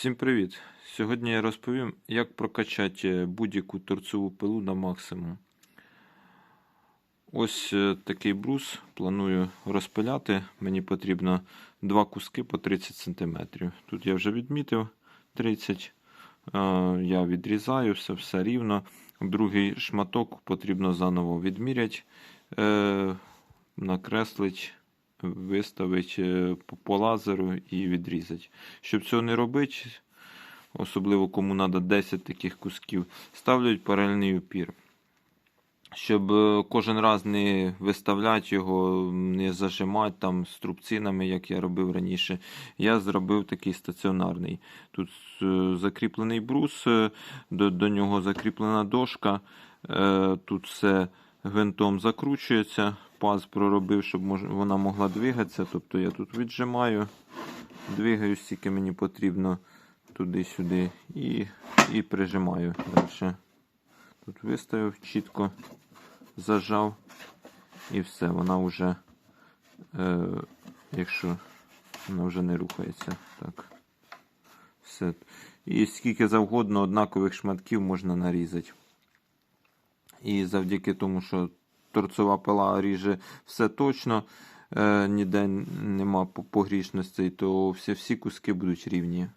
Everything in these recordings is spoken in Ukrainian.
Всім привіт! Сьогодні я розповім, як прокачати будь-яку торцеву пилу на максимум. Ось е, такий брус. Планую розпиляти. Мені потрібно два куски по 30 см. Тут я вже відмітив 30 Е, Я відрізаю все, все рівно. Другий шматок потрібно заново відміряти, е, накреслити, виставити е, по- лазеру і відрізати. Щоб цього не робити, особливо кому треба 10 таких кусків, ставлять паралельний упір. Щоб е, кожен раз не виставляти його, не зажимати там струбцинами, як я робив раніше, я зробив такий стаціонарний. Тут е, закріплений брус, до, до нього закріплена дошка. Тут все гвинтом закручується. Паз проробив, щоб вона могла двигатися. Тобто я тут віджимаю, двигаю, скільки мені потрібно туди-сюди і, і прижимаю далі. Тут виставив чітко, зажав і все. Вона вже, е, якщо вона вже не рухається. Так. Все. І скільки завгодно однакових шматків можна нарізати. І завдяки тому, що торцова пила ріже все точно, е, ніде нема по- погрішностей, то всі, всі куски будуть рівні.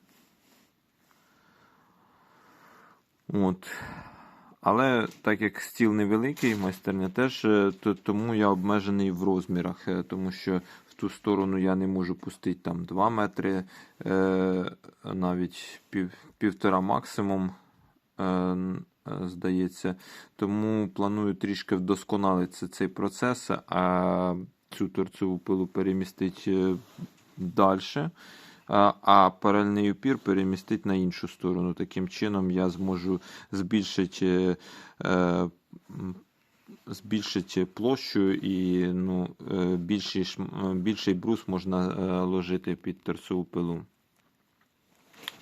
От. Але так як стіл невеликий, майстерня теж, е, то, тому я обмежений в розмірах, е, тому що в ту сторону я не можу пустити там 2 метри, навіть пів, півтора максимум, здається. Тому планую трішки вдосконалити цей процес, а цю торцеву пилу перемістити далі. А, паралельний упір перемістити на іншу сторону. Таким чином я зможу збільшити, е, збільшити площу і ну, е, більший, е, більший брус можна е, ложити під торцеву пилу.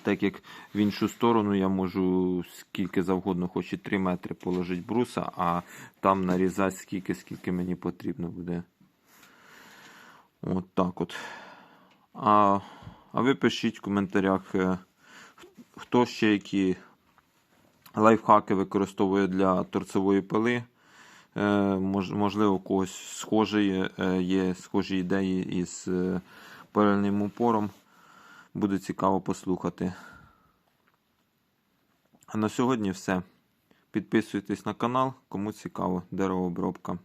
Так як в іншу сторону я можу скільки завгодно, хоч і 3 метри положити бруса, а там нарізати скільки, скільки мені потрібно буде. От так от. А, а ви пишіть в коментарях, е, хто ще які лайфхаки використовує для торцевої пили. Е, можливо, у когось схожі, е, є схожі ідеї із паралельним упором. Буде цікаво послухати. А на сьогодні все. Підписуйтесь на канал, кому цікаво, деревообробка.